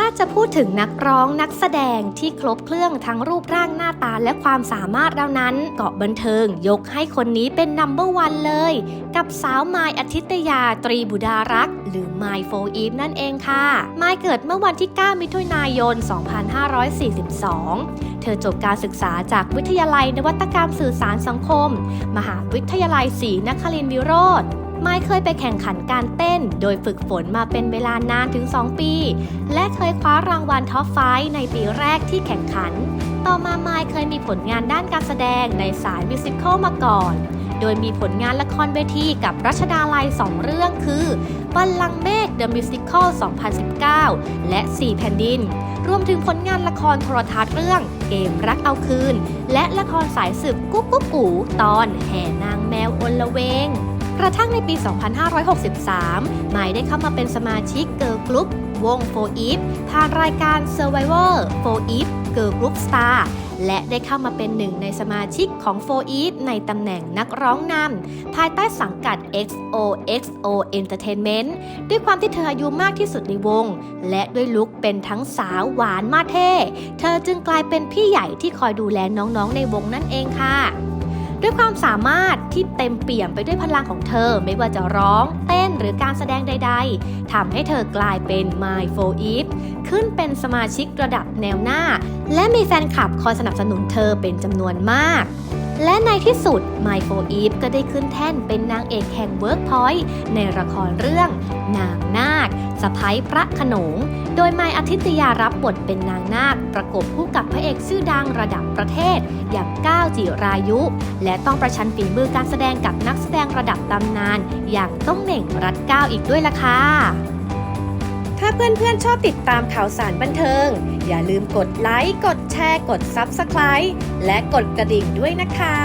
ถ้าจะพูดถึงนักร้องนักแสดงที่ครบเครื่องทั้งรูปร่างหน้าตาและความสามารถแล้วนั้น เกาะบันเทิงยกให้คนนี้เป็นนัมเบอร์วันเลย กับสาวไมายอาทิตยาตรีบุดารัก หรือไมายโฟอีฟนั่นเองค่ะไมายเกิดเมื่อวันที่ 9 มิถุนายน 2542 เธอจบการศึกษาจากวิทยาลัยนวัตกรรมสื่อสารสังคม มหาวิทยาลัยศรีนครินทร์วิโรธ ไมายเคยไปแข่งขันการเต้น โดยฝึกฝนมาเป็นเวลานานถึง 2 ปี และเคยคว้ารางวัลท็อปไฟในปีแรกที่แข่งขัน ต่อมาไมายเคยมีผลงานด้านการแสดงในสายมิวสิควลมาก่อน โดยมีผลงานละครเวทีกับรัชดาลัย 2 เรื่องคือบัลลังก์เมฆ The Musical 2019 และ 4 แผ่นดิน รวมถึงผลงานละครโทรทัศน์เรื่อง เกมรักเอาคืน และละครสายสืบกุ๊กกุ๊กกูตอนแห่นางแมวอนละเวง กระทั่งในปี 2563หมายได้เข้ามาเป็นสมาชิกเกิร์ลกรุ๊ปวง 4 e v e ผ่านรายการ Survivor 4 e v e Girl Group Star และได้เข้ามาเป็นหนึ่งในสมาชิกของ 4 e v e ในตำแหน่งนักร้องนำภายใต้สังกัด XOXO Entertainment ด้วยความที่เธออายุมากที่สุดในวง และด้วยลุคเป็นทั้งสาวหวานมาเท่ เธอจึงกลายเป็นพี่ใหญ่ที่คอยดูแลน้องๆในวงนั่นเองค่ะ ด้วยความสามารถที่เต็มเปี่ยมไปด้วยพลังของเธอไม่ว่าจะร้อง เต้นหรือการแสดงใด ๆทำให้เธอกลายเป็น My 4 Eve ขึ้นเป็นสมาชิกระดับแนวหน้า และมีแฟนคลับคอยสนับสนุนเธอเป็นจำนวนมากและในที่สุด My 4 Eve ก็ได้ขึ้นแท่นเป็นนางเอกแห่ง Workpoint ในละครเรื่อง นางนาค สะพ้ยพระขนง โดยไมยอาทิตยารับบทเป็นนางนาค ประกบคู่กับพระเอกชื่อดังระดับประเทศ อย่างก้าวจิรายุ และต้องประชันฝีมือการแสดงกับนักแสดงระดับตำนาน อย่างต้องเหน่งรัดก้าวอีกด้วยล่ะค่ะถ้าเพื่อนๆชอบติดตามข่าวสารบันเทิง อย่าลืมกดไลค์ กดแชร์ กด Subscribe และกดกระดิ่งด้วยนะคะ